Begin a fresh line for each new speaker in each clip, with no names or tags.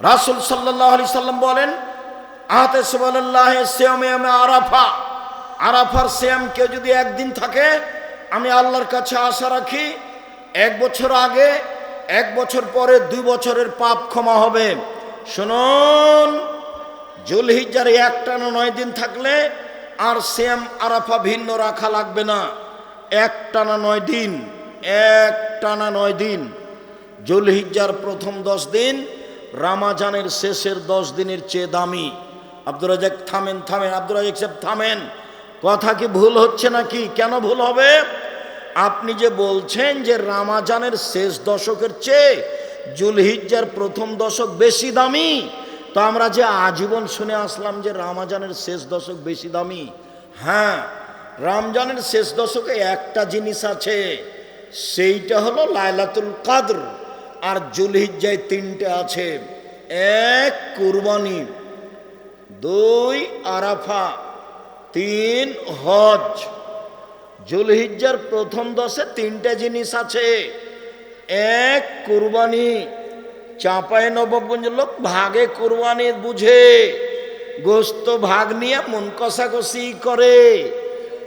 রাসুল সাল্লাহ আলি সাল্লাম বলেন, আহতে আরাফা। আরাফার শ্যাম কেউ যদি একদিন থাকে, আমি আল্লাহর কাছে আশা রাখি, এক বছর আগে, এক বছর পরে দুই বছরের পাপ ক্ষমা হবে। শুনুন জুলহিজার একটানা নয় দিন থাকলে আর শ্যাম আরাফা ভিন্ন রাখা লাগবে না। একটানা নয় দিন, একটানা নয় দিন। জুলহিজ্জার প্রথম দশ দিন রামাজানের শেষের দশ দিনের চেয়ে দামি। আব্দুর রাজাক থামেন থামেন, আব্দুর রাজাক সাহেব, থামেন। কথা কি ভুল হচ্ছে নাকি? কেন ভুল হবে? আপনি যে বলছেন যে রামাজানের শেষ দশকের চেয়ে জুলহিজ্জার প্রথম দশক বেশি দামি, তো আমরা যে আজীবন শুনে আসলাম যে রামাজানের শেষ দশক বেশি দামি। হ্যাঁ রমজানের শেষ দশকে একটা জিনিস আছে, সেইটা হলো লাইলাতুল কাদর। আর জুলহিজ্জায় তিনটে আছে। এক কুরবানি, দুই আরাফা, তিন হজ। জুলহিজ্জার প্রথম দশে তিনটে জিনিস আছে। এক কুরবানি, চাঁপাই নবগঞ্জ লোক ভাগে কুরবানি বুঝে, গোস্ত ভাগ নিয়ে মন কষাকষি করে।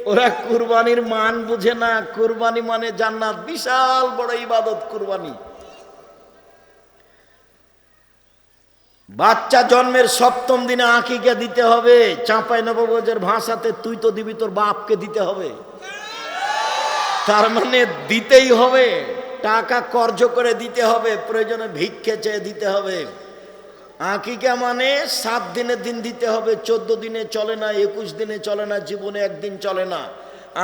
ওরা কুরবানির মান বুঝে না। কুরবানি মানে জান্নাত, বিশাল বড় ইবাদত কুরবানি। বাচ্চা জন্মের সপ্তম দিনে আঁকিকে দিতে হবে, চাঁপাই নবগঞ্জের ভাষাতে তুই তো দিবি, তোর বাপকে দিতে হবে। তার মানে দিতেই হবে, টাকা কর্জ করে দিতে হবে, প্রয়োজনে ভিক্ষে চেয়ে দিতে হবে। আঁকিকা মানে সাত দিনের দিন দিতে হবে, চোদ্দ দিনে চলে না, একুশ দিনে চলে না, জীবনে একদিন চলে না।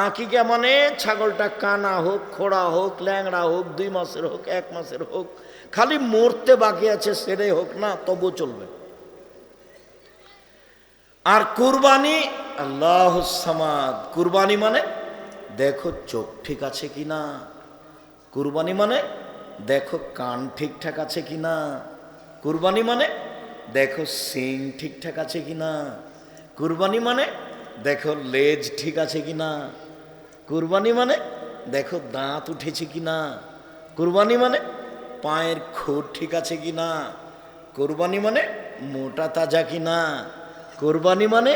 আঁকিকা মানে ছাগলটা কানা হোক, খোড়া হোক, ল্যাংড়া হোক, দুই মাসের হোক, এক মাসের হোক খালি মরতে বাকি আছে সেটাই হোক না তবু চলবে। আর কুরবানি, আল্লাহ সামাদ। কুরবানি মানে দেখো চোখ ঠিক আছে কি না কুরবানি মানে দেখো কান ঠিকঠাক আছে কি না কুরবানি মানে দেখো সিং ঠিকঠাক আছে কি না কুরবানি মানে দেখো লেজ ঠিক আছে কি না কুরবানি মানে দেখো দাঁত উঠেছে কি না কুরবানি মানে পায়ের খুঁট ঠিক আছে কি না? কোরবানি মানে মোটা তাজা কি না? কোরবানি মানে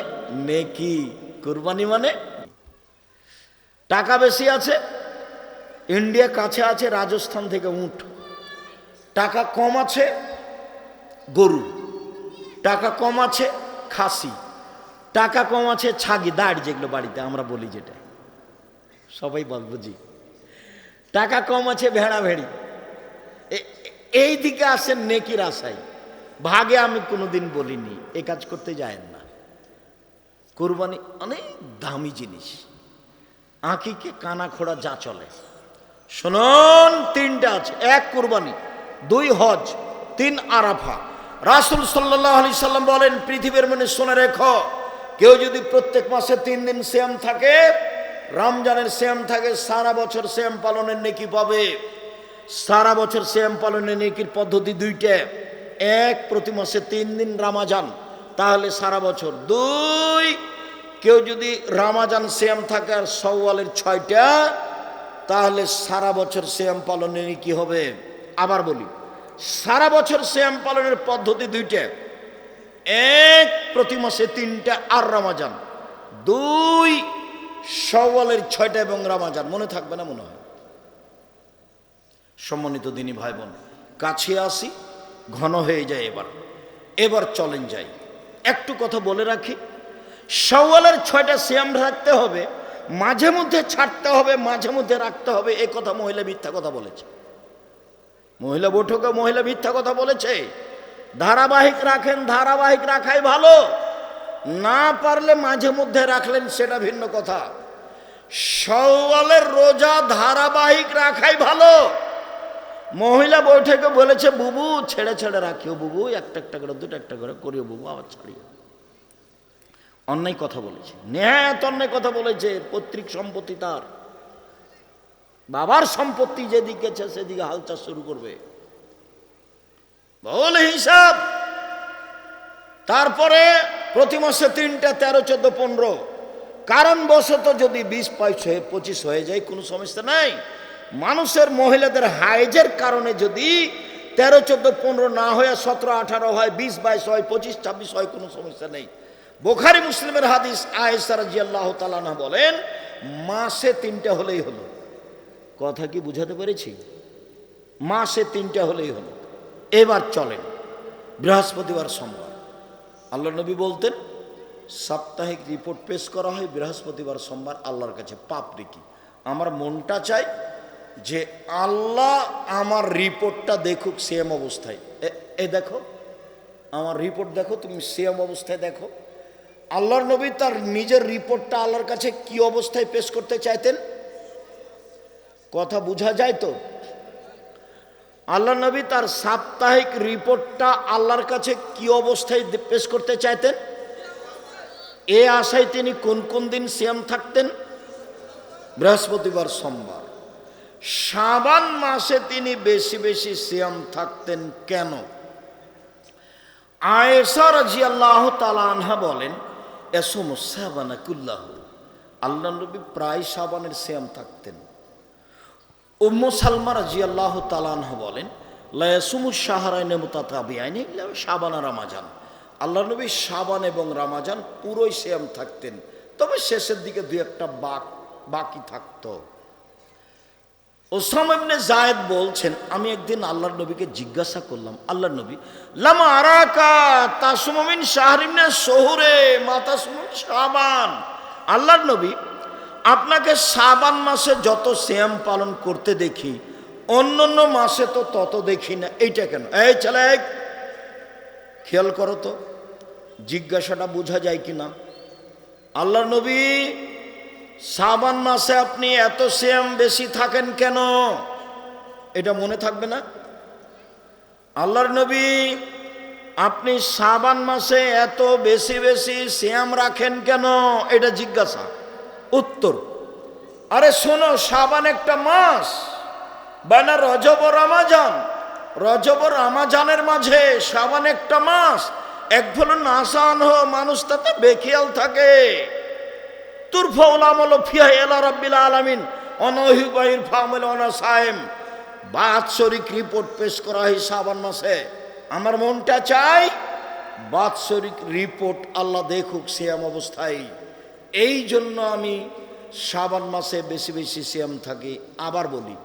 নেকি। কোরবানি মানে টাকা বেশি আছে, ইন্ডিয়া কাছে আছে, রাজস্থান থেকে উঠ টাকা কম আছে, গরু। টাকা কম আছে, খাসি। টাকা কম আছে, ছাগি, দাড়ি যেগুলো বাড়িতে, আমরা বলি যেটা। সবাই বল বুঝি টাকা কম আছে ভেড়া ভেড়ি এই দিকে আসেন নেকির আশায়। ভাগে আমি কোনোদিন বলিনি, এ কাজ করতে যায় না। কোরবানি অনেক দামি জিনিস। আঁকিকে কানা খোড়া যা চলে। শুনুন, তিনটা আছে। এক কুরবানি, দুই হজ, তিন আরাফা। রাসুল সাল্লাহ আলি সাল্লাম বলেন, পৃথিবীর মনে শুনে রেখো, কেউ যদি প্রত্যেক মাসে তিন দিন শ্যাম থাকে, রমজানের শ্যাম থাকে, সারা বছর শ্যাম পালনের নেকি পাবে। সারা বছর শ্যাম পালনের নেকির পদ্ধতি দুইটা। এক, প্রতি মাসে তিন দিন রামাজান। তাহলে সারা বছর। দুই, কেউ যদি রামাজান শ্যাম থাকে আর সওয়ালের ছয়টা, তাহলে সারা বছর শ্যাম পালনে কি হবে। আবার বলি, সারা বছর শ্যাম পালনের পদ্ধতি দুইটা। এক, প্রতি মাসে তিনটা আর রামাজান। দুই, সওয়ালের ছয়টা এবং রামাজান। মনে থাকবে না মনে হয়? সম্মানিত দিনী ভাই বোন কাছে আসি, ঘন হয়ে যায় এবার। এবার চলেন যাই। একটু কথা বলে রাখি সওয়ালের ছয়টা শ্যাম রাখতে হবে, মাঝে মধ্যে ছাড়তে হবে, মাঝে মধ্যে রাখতে হবে, এ কথা মহিলা মিথ্যা কথা বলেছে। মহিলা বৈঠকে মহিলা মিথ্যা কথা বলেছে, ধারাবাহিক রাখেন, ধারাবাহিক রাখাই ভালো, না পারলে মাঝে মধ্যে রাখলেন সেটা ভিন্ন কথা। সওয়ালের রোজা ধারাবাহিক রাখাই ভালো মহিলা বৈঠকে বলেছে, বুবু, ছেড়ে ছেড়ে রাখিও বুবু, একটা একটা করে, দুটো, একটা করে করিও বুবু, আবার ছাড়িও। অন্যায় কথা বলেছে। নেহাত অন্যায় কথা বলেছে, পৈতৃক সম্পত্তি তার। বাবার সম্পত্তি যেদিকে সেদিকে হাল চাষ শুরু করবে। বল হিসাব। তারপরে প্রতি মাসে তিনটা, তেরো, চোদ্দ, পনেরো। কারণ বশত যদি বিশ পঁচিশ হয়ে যায়, কোনো সমস্যা নাই। মানুষের মহিলাদের হাইজের কারণে যদি তেরো, চোদ্দ, পনেরো না হয়ে সতেরো, আঠারো হয়, বিশ, বাইশ হয়, পঁচিশ, ছাব্বিশ হয়, কোনো সমস্যা নেই। বোখারি মুসলিমের হাদিস আয়েসার জিয়াল্লাহ তালানা বলেন, মাসে তিনটা হলেই হলো। কথা কি বুঝাতে পেরেছি? মাসে তিনটা হলেই হলো। এবার চলেন, বৃহস্পতিবার সোমবার। আল্লাহ নবী বলতেন, সাপ্তাহিক রিপোর্ট পেশ করা হয় বৃহস্পতিবার সোমবার, আল্লাহর কাছে পাপ রেখি। আমার মনটা চাই যে আল্লাহ আমার রিপোর্টটা দেখুক সেম অবস্থায়। এ- দেখো, আমার রিপোর্ট দেখো, তুমি সেম অবস্থায় দেখো। আল্লাহর নবী তার নিজের রিপোর্টটা আল্লাহর কাছে কি অবস্থায় পেশ করতে চাইতেন? কথা বোঝা যায় তো? আল্লাহ নবী তার সাপ্তাহিক রিপোর্টটা আল্লাহর কাছে কি অবস্থায় পেশ করতে চাইতেন? এ আশায় তিনি কোন কোন দিন সিয়াম থাকতেন? বৃহস্পতিবার সোমবার। শাবান মাসে তিনি বেশি বেশি সিয়াম থাকতেন কেন? আয়েশা রাজি আল্লাহ তালানহা বলেন, এসম সাবানা কুল্লাহ। আল্লাহ নবী প্রায় সাবানের সিয়াম থাকতেন। উম্ম সালমা রাজি আল্লাহ তালানহা বলেন লায়াসুমু সাহারাইনে মুতাতাবিআইনি সাবান আর রামাজান। আল্লাহ নবী সাবান এবং রামাজান পুরোই সিয়াম থাকতেন। তবে শেষের দিকে দুই একটা বাক বাকি থাকতো। ওসাম ইবনে জায়েদ বলছেন, আমি একদিন আল্লাহর নবীকে জিজ্ঞাসা করলাম, আল্লাহর নবী, লামা আরাকা তাসুমিন শাহরিমনে শহরে মাতা সুমন শাবান। আল্লাহর নবী, আপনাকে শাবান মাসে যত শ্যাম পালন করতে দেখি, অন্য অন্য মাসে তো তত দেখি না। এইটা কেন? এই ছেলে, খেয়াল করো তো, জিজ্ঞাসাটা বোঝা যায় কি না আল্লাহর নবী শ্রাবণ মাসে আপনি এত শ্যাম বেশি থাকেন কেন? এটা মনে থাকবে না? আল্লাহর নবী আপনি শ্রাবণ মাসে এত বেশি বেশি শ্যাম রাখেন কেন? এটা জিজ্ঞাসা। উত্তর, আরে শোনো শ্রাবণ একটা মাস। বানা রজব ও রামাজান। রজব রামাজানের মাঝে শ্রাবণ একটা মাস। এক ফল নাসান হো, মানুষ তাতে বেখিয়াল থাকে। তুরফাউলামল ফিয়া এলা রব্বিল বাৎসরিক রিপোর্ট পেশ করা হয় শ্রাবণ মাসে। আমার মনটা চাই বাৎসরিক রিপোর্ট আল্লাহ দেখুক সিয়াম অবস্থায়। এই জন্য আমি শ্রাবণ মাসে বেশি বেশি সিয়াম থাকি। আবার বলি,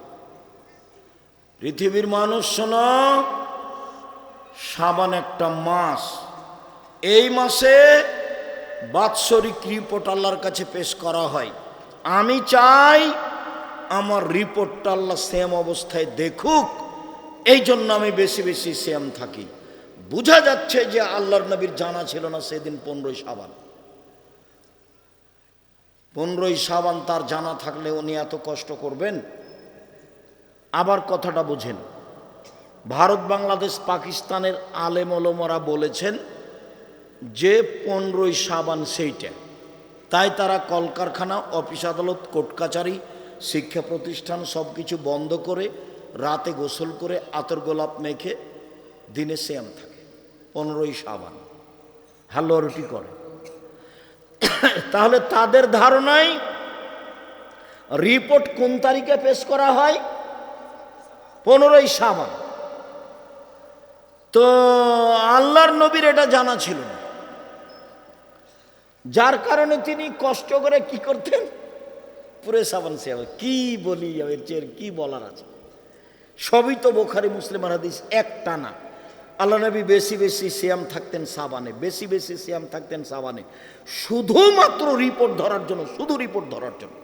পৃথিবীর মানুষ শোনো শ্রাবণ একটা মাস। এই মাসে বাৎসরিক রিপোর্ট আল্লাহর কাছে পেশ করা হয়। আমি চাই আমার রিপোর্টটা আল্লাহ সেম অবস্থায় দেখুক এই জন্য আমি বেশি বেশি সেম থাকি। বোঝা যাচ্ছে যে আল্লাহর নবীর জানা ছিল না সেদিন পনেরোই সাবান পনেরোই সাবান তার জানা থাকলে উনি এত কষ্ট করবেন? আবার কথাটা বুঝেন। ভারত, বাংলাদেশ, পাকিস্তানের আলেম ওলমরা বলেছেন যে পনেরোই সাবান সেইটা, তাই তারা কলকারখানা, অফিস আদালত, কোর্ট কাচারি, শিক্ষা প্রতিষ্ঠান সব কিছু বন্ধ করে রাতে গোসল করে আতর গোলাপ মেখে দিনে শ্যাম থাকে, পনেরোই সাবান হালুয়া রুটি করে। তাহলে তাদের ধারণায় রিপোর্ট কোন তারিখে পেশ করা হয়? পনেরোই সাবান তো আল্লাহর নবীর এটা জানা ছিল না। যার কারণে তিনি কষ্ট করে কি করতেন? পুরে সাবান সেবা কি বলি এর চেয়ে কি বলার আছে? সবই তো বোখারি মুসলিম হাদিস, একটা না। আল্লাহ নবী বেশি বেশি সিয়াম থাকতেন সাবানে, বেশি বেশি সিয়াম থাকতেন সাবানে। শুধুমাত্র রিপোর্ট ধরার জন্য, শুধু রিপোর্ট ধরার জন্য।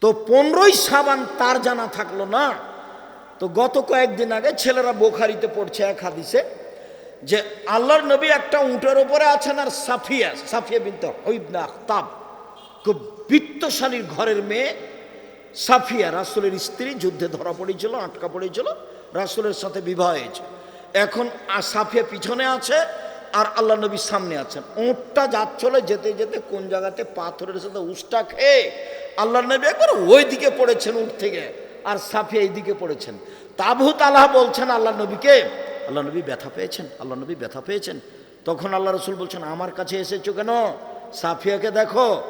তো পনেরোই সাবান তার জানা থাকল না। তো গত কয়েকদিন আগে ছেলেরা বোখারিতে পড়ছে এক হাদিসে যে আল্লাহর নবী একটা উঁটের ওপরে আছেন আর সাফিয়া সাফিয়া বিনতে হইবনা আখতাব। খুব বিত্তশালীর ঘরের মেয়ে, সাফিয়া, রাসুলের স্ত্রী, যুদ্ধে ধরা পড়েছিল, আটকা পড়েছিল, রাসুলের সাথে বিবাহ হয়েছে। এখন সাফিয়া পিছনে আছে আর আল্লাহ নবী সামনে আছেন। উঁটটা যাচ্ছিল যেতে যেতে কোন জায়গাতে পাথরের সাথে উষ্টা খেয়ে আল্লাহ নবী একবার ওই দিকে পড়েছেন উঠ থেকে, আর সাফিয়া এই দিকে পড়েছেন। তাবু তালাহ বলছেন আল্লাহ নবীকে আল্লাহ নবী ব্যথা পেয়েছেন, আল্লাহ নবী ব্যথা পেয়েছেন। তখন আল্লাহ রসুল বলছেন, আমার কাছে এসেছ কেন? সাফিয়াকে দেখো।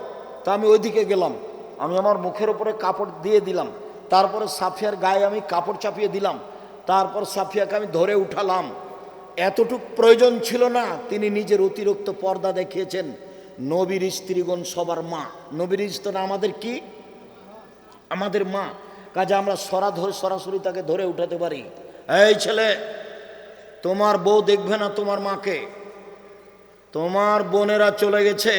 তা আমি ওইদিকে গেলাম। আমি আমার মুখের উপরে কাপড় দিয়ে দিলাম। তারপরে সাফিয়ার গায়ে আমি কাপড় চাপিয়ে দিলাম। তারপর সাফিয়াকে আমি ধরে উঠালাম। এতটুক প্রয়োজন ছিল না, তিনি নিজের অতিরিক্ত পর্দা দেখিয়েছেন। নবীর স্ত্রীগণ সবার মা। নবীর স্ত্রী আমাদের কি? আমাদের মা। কাজে আমরা সরা ধরে সরাসরি তাকে ধরে উঠাতে পারি। এই ছেলে তোমার বউ দেখবে না তোমার মাকে। তোমার বোনেরা চলে গেছে।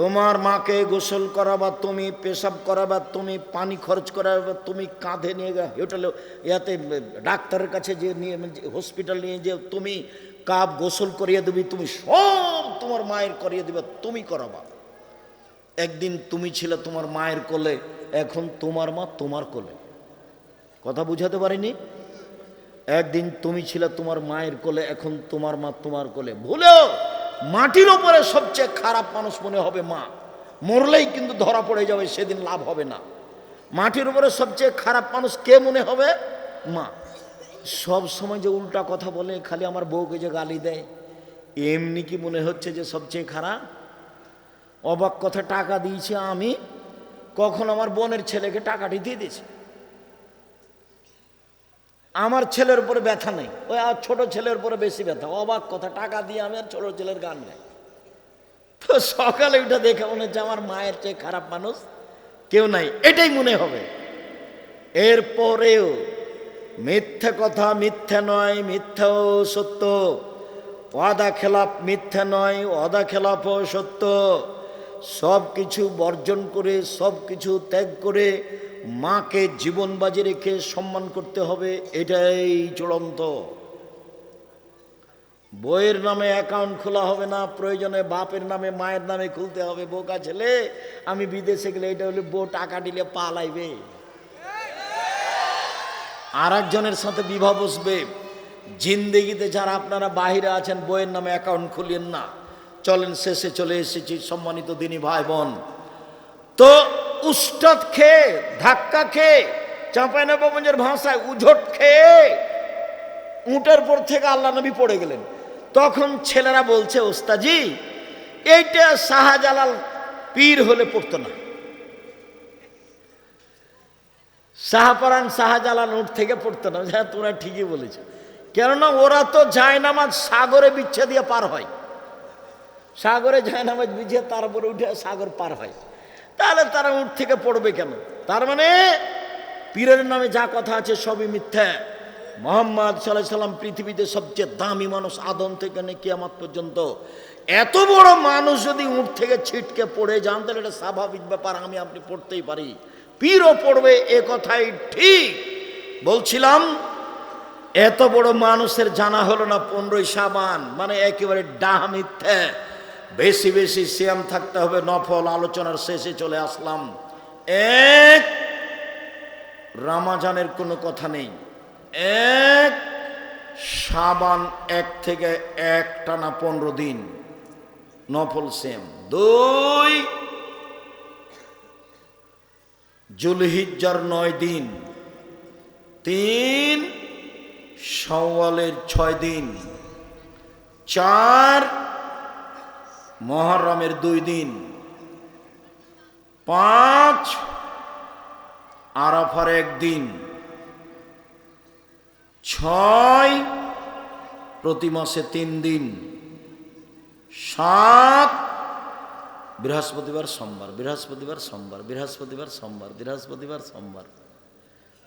তোমার মাকে গোসল করাবা, তুমি পেশাব করাবা, তুমি পানি খরচ করাবা, তুমি কাঁধে নিয়ে গে হোটেলে ইয়াতে ডাক্তারের কাছে যে নিয়ে হসপিটাল নিয়ে যে তুমি কাপ গোসল করিয়ে দিবি, তুমি সব তোমার মায়ের করিয়ে দিবে, তুমি করাবা। একদিন তুমি ছিলে তোমার মায়ের কোলে, এখন তোমার মা তোমার কোলে। কথা বুঝাতে পারিনি? একদিন তুমি ছিলে তোমার মায়ের কোলে, এখন তোমার মা তোমার কোলে। ভুলেও মাটির ওপরে সবচেয়ে খারাপ মানুষ মনে হবে মা। মরলেই কিন্তু ধরা পড়ে যাবে, সেদিন লাভ হবে না। মাটির উপরে সবচেয়ে খারাপ মানুষ কে মনে হবে? মা। সব সময় যে উল্টা কথা বলে, খালি আমার বউকে যে গালি দেয়, এমনি কি মনে হচ্ছে যে সবচেয়ে খারাপ? অবাক কথা, টাকা দিয়েছি আমি, কখন আমার বোনের ছেলেকে টাকাটি দিয়ে দিয়েছি? আমার ছেলের উপরে ব্যথা নেই। ওই আর ছোট ছেলের উপরে বেশি ব্যথা। অবাক কথা, টাকা দিয়ে আমি আর ছোট ছেলের গান গাই। তো সকালে উঠে দেখে মনে হচ্ছে আমার মায়ের চেয়ে খারাপ মানুষ কেউ নাই। এটাই মনে হবে। এরপরেও মিথ্যে কথা মিথ্যে নয়, মিথ্যাও সত্য। ওয়াদা খেলাপ মিথ্যে নয় অদা খেলাপও সত্য। সব কিছু বর্জন করে সব কিছু ত্যাগ করে মাকে জীবন বাজি রেখে সম্মান করতে হবে, এটাই চূড়ান্ত। বইয়ের নামে অ্যাকাউন্ট খোলা হবে না, প্রয়োজনে বাপের নামে, মায়ের নামে খুলতে হবে। বোকা ছেলে, আমি বিদেশে গেলে এটা হলে বউ টাকা দিলে পালাইবে। আর একজনের সাথে বিবাহ বসবে। জিন্দেগিতে যারা আপনারা বাহিরে আছেন, বইয়ের নামে অ্যাকাউন্ট খুলিয়েন না। চলেন, শেষে চলে এসেছি, সম্মানিত দিনী ভাই বোন। তো উস্তাদ খেয়ে ধাক্কা খেয়ে চাঁপাইনবাবগঞ্জের ভাষায় উঝট খেয়ে উটের পর থেকে আল্লাহ নবী পড়ে গেলেন। তখন ছেলেরা বলছে, ওস্তাজি, এইটা শাহজালাল পীর হলে পড়তো না। শাহপরান শাহজালাল উঠ থেকে পড়তো না। হ্যাঁ তোরা ঠিকই বলেছ। কেননা ওরা তো যায় নামাজ সাগরে বিচ্ছে দিয়ে পার হয়। সাগরে যায় নামাজ বিছিয়ে তারপরে উঠে সাগর পার হয়। তাহলে তারা উঠ থেকে পড়বে কেন? তার মানে পীরের নামে যা কথা আছে সবই মিথ্যা। মোহাম্মদ সাল্লাহ সাল্লাম পৃথিবীতে সবচেয়ে দামি মানুষ আদম থেকে নিয়ে আমার পর্যন্ত। এত বড় মানুষ যদি উঠ থেকে ছিটকে পড়ে যান, তাহলে এটা স্বাভাবিক ব্যাপার, আমি আপনি পড়তেই পারি। পীরও পড়বে, এ কথাই ঠিক। বলছিলাম, এত বড় মানুষের জানা হলো না পনেরোই সাবান মানে একেবারে ডাহা মিথ্যে। বেশি বেশি সিয়াম থাকতে হবে, নফল আলোচনার শেষে চলে আসলাম। এক, রামাজানের কোনো কথা নেই। এক সাবান এক থেকে এক টানা পনেরো দিন, নফল সেম দুই, জুলহিজ্জার নয় দিন। তিন সওয়ালের ছয় দিন। চার মহরমের দুই দিন। পাঁচ আরাফার একদিন। ছয় প্রতি মাসে তিন দিন। সাত বৃহস্পতিবার, সোমবার। বৃহস্পতিবার সোমবার। বৃহস্পতিবার সোমবার। বৃহস্পতিবার, সোমবার।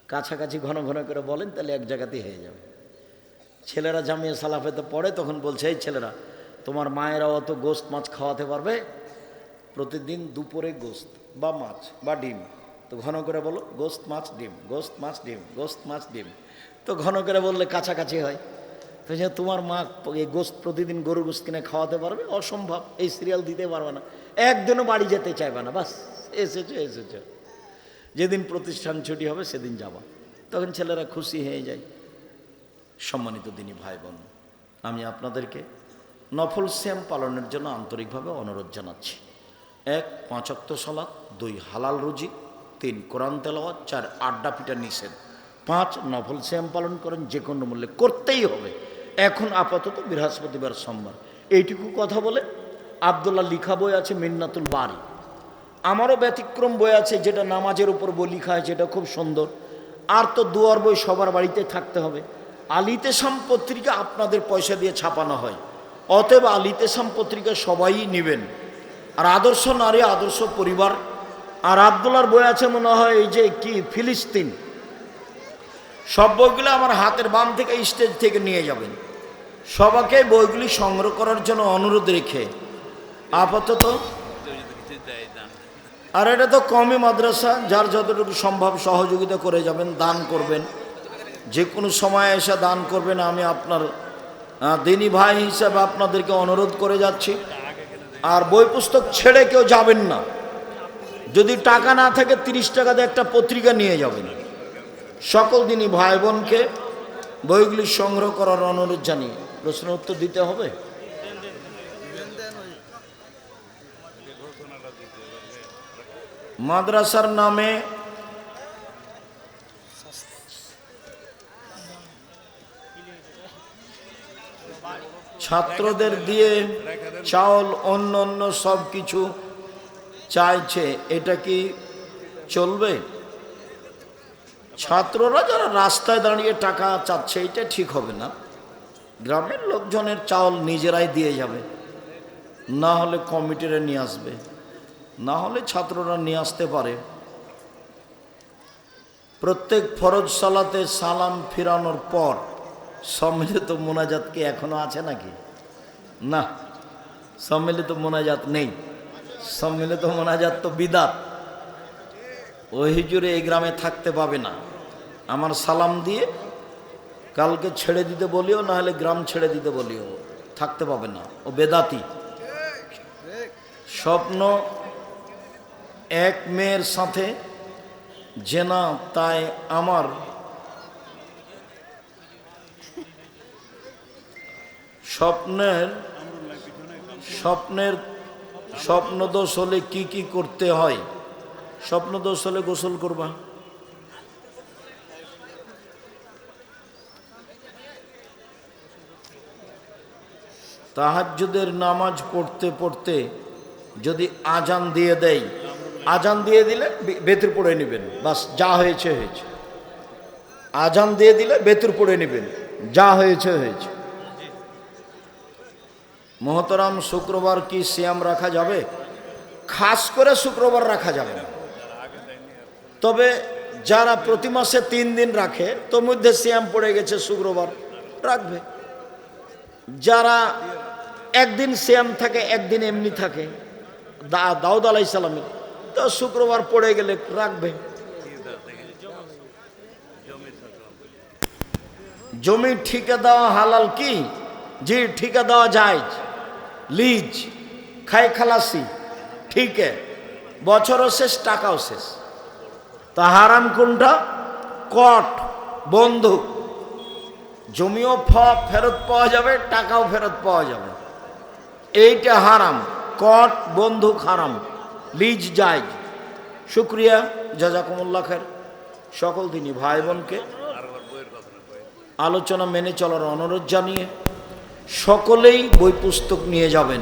কাছাকাছি ঘন ঘন করে বলেন, তাহলে এক জায়গাতেই হয়ে যাবে। ছেলেরা জামিয়া সালাফে তো পড়ে, তখন বলছে, এই ছেলেরা তোমার মায়েরা অত গোস্ত মাছ খাওয়াতে পারবে? প্রতিদিন দুপুরে গোস্ত বা মাছ বা ডিম। তো ঘন করে বলো, গোস্ত, মাছ, ডিম, গোস্ত, মাছ, ডিম, গোস্ত, মাছ, ডিম। তো ঘন করে বললে কাছাকাছি হয়। তো যে তোমার মা এই গোস্ত প্রতিদিন গরু গোস্ত কিনে খাওয়াতে পারবে? অসম্ভব, এই সিরিয়াল দিতে পারবে না। একদিনও বাড়ি যেতে চাইবে না, বাস, এসেছ এসেছ। যেদিন প্রতিষ্ঠান ছুটি হবে, সেদিন যাবা। তখন ছেলেরা খুশি হয়ে যায়। সম্মানিত দিনী ভাই বোন আমি আপনাদেরকে নফল শ্যাম পালনের জন্য আন্তরিকভাবে অনুরোধ জানাচ্ছি। এক পাঁচক্ত সলাৎ, দুই, হালাল রুজি, তিন, কোরআন তেলাওয়াত, চার, আড্ডা পিটা নিষেধ। পাঁচ, নফল শ্যাম পালন করেন, যে কোনো মূল্যে করতেই হবে। এখন আপাতত বৃহস্পতিবার সোমবার। এইটুকু কথা বলে আবদুল্লাহ লিখা বই আছে মিন্নাতুল বাড়ি আমারও ব্যতিক্রম বই আছে যেটা নামাজের উপর বই লিখা আছে এটা খুব সুন্দর। আর তো দুয়ার বই সবার বাড়িতে থাকতে হবে। আলিতে সাম পত্রিকা আপনাদের পয়সা দিয়ে ছাপানো হয়। অতএব আলিতে সাম পত্রিকা সবাই নেবেন। আর আদর্শ নারী, আদর্শ পরিবার। আর আবদুল্লার বই আছে মনে হয় এই যে কি, ফিলিস্তিন। সব বইগুলো আমার হাতের বাম থেকে স্টেজ থেকে নিয়ে যাবেন। সবাকে বইগুলি সংগ্রহ করার জন্য অনুরোধ রেখে। আপাতত। আর এটা তো কমই মাদ্রাসা, যার যতটুকু সম্ভব সহযোগিতা করে যাবেন, দান করবেন। যে কোনো সময় এসে দান করবেন, আমি আপনার দিনী ভাই হিসাবে আপনাদেরকে অনুরোধ করে যাচ্ছি। আর বই পুস্তক ছেড়ে কেউ যাবেন না। যদি টাকা না থাকে, তিরিশ টাকা দিয়ে একটা পত্রিকা নিয়ে যাবেন। সকল দিনই ভাই বোনকে বইগুলি সংগ্রহ করার অনুরোধ জানিয়ে প্রশ্ন উত্তর দিতে হবে? মাদ্রাসার নামে ছাত্রদের দিয়ে চাউল, অন্য অন্য সব কিছু চাইছে, এটা কি চলবে? ছাত্ররা যারা রাস্তায় দাঁড়িয়ে টাকা চাচ্ছে, এটা ঠিক হবে না। গ্রামের লোকজনের চাউল নিজেরাই দিয়ে যাবে। না হলে কমিটিরা নিয়ে আসবে। না হলে ছাত্ররা নিয়ে আসতে পারে। প্রত্যেক ফরজ সালাতে সালাম ফিরানোর পর সম্মিলিত মোনাজাত কি এখনও আছে নাকি? না, সম্মিলিত মোনাজাত নেই। সম্মিলিত মোনাজাত তো বিদাত। ওই হিজুরে এই গ্রামে থাকতে পাবে না। আমার সালাম দিয়ে কালকে ছেড়ে দিতে বলিও না হলে গ্রাম ছেড়ে দিতে বলিও। থাকতে পাবে না। ও বেদাতি। স্বপ্ন এক মেয়ের সাথে জেনা তাই আমার স্বপ্নের স্বপ্নের স্বপ্নদোষ হলে কি কি করতে হয়? স্বপ্নদোষ হলে গোসল করবা। তাহাজ্জুদের নামাজ পড়তে পড়তে যদি আজান দিয়ে দেয়, আজান দিয়ে দিলে বেতুর পড়ে নেবেন। বাস, যা হয়েছে হয়েছে। আজান দিয়ে দিলে বেতুর পড়ে নেবেন। যা হয়েছে হয়েছে। মহতরাম শুক্রবার কি সিয়াম রাখা যাবে? খাস করে শুক্রবার রাখা যাবে না। তবে যারা প্রতি মাসে তিন দিন রাখে, তোর মধ্যে সিয়াম পড়ে গেছে শুক্রবার, রাখবে। যারা একদিন সিয়াম থাকে, একদিন এমনি থাকে, দা, দাউদ আলাই সালামের, তো শুক্রবার পড়ে গেলে রাখবে। জমি ঠিকা দেওয়া হালাল কি? জি ঠিকা দেওয়া যায় লিজ, খাই খালাসি, ঠিক বছরও শেষ, টাকাও শেষ। তা হারাম কোনটা কট বন্দুক জমিও ফেরত পাওয়া যাবে, টাকাও ফেরত পাওয়া যাবে। এইটা হারাম, কট বন্দুক হারাম, লিজ জায়জ শুক্রিয়া জাজাকুমুল্লা খের সকল তিনি ভাই বোনকে আলোচনা মেনে চলার অনুরোধ জানিয়ে সকলেই বই পুস্তক নিয়ে যাবেন।